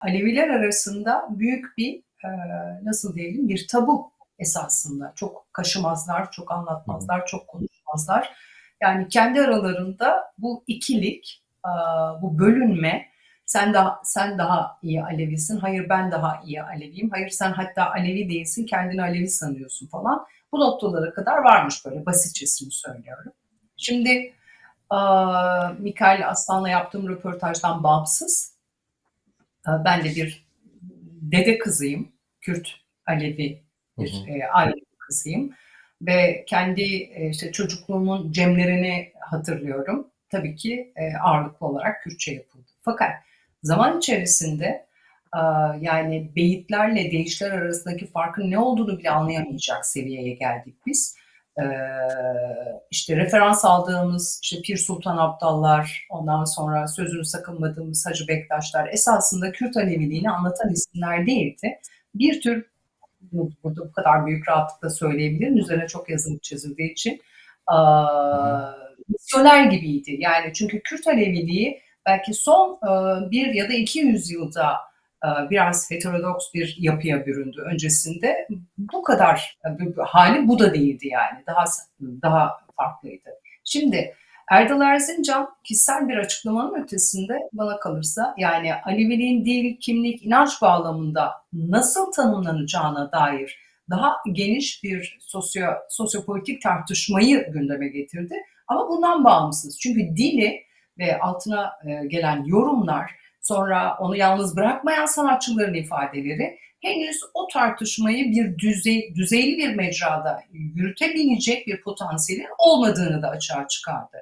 Aleviler arasında büyük bir e, nasıl diyelim bir tabu esasında. Çok kaşımazlar, çok anlatmazlar, çok konuşmazlar. Yani kendi aralarında bu ikilik, e, bu bölünme, sen daha sen daha iyi Alevisin, hayır ben daha iyi Aleviyim, hayır sen hatta Alevi değilsin, kendini Alevi sanıyorsun falan. Bu noktalara kadar varmış böyle basitçesini söylüyorum. Şimdi e, Mikail Aslan'la yaptığım röportajdan bağımsız ben de bir dede kızıyım. Kürt Alevi bir Hı hı. e, aile kızıyım. Ve kendi e, işte çocukluğumun cemlerini hatırlıyorum. Tabii ki e, ağırlıklı olarak Kürtçe yapıldı. Fakat zaman içerisinde e, yani beyitlerle deyişler arasındaki farkın ne olduğunu bile anlayamayacak seviyeye geldik biz. E, işte referans aldığımız işte Pir Sultan Abdallar, ondan sonra sözünü sakınmadığımız Hacı Bektaşlar esasında Kürt Aleviliğini anlatan isimler değildi. Bir tür bu- burada bu kadar büyük rahatlıkla söyleyebilirim. Üzerine çok yazılıp çizildiği için misyoner gibiydi. Yani çünkü Kürt Aleviliği belki son e, bir ya da iki yüzyılda biraz heterodoks bir yapıya büründü. Öncesinde bu kadar e, hali bu da değildi yani. Daha daha farklıydı. Şimdi Erdal Erzincan kişisel bir açıklamanın ötesinde bana kalırsa yani Aleviliğin dil, kimlik, inanç bağlamında nasıl tanımlanacağına dair daha geniş bir sosyo sosyopolitik tartışmayı gündeme getirdi. Ama bundan bağımsız. Çünkü dili ve altına e, gelen yorumlar, sonra onu yalnız bırakmayan sanatçıların ifadeleri henüz o tartışmayı bir düzey, düzeyli bir mecrada yürütebilecek bir potansiyelin olmadığını da açığa çıkardı.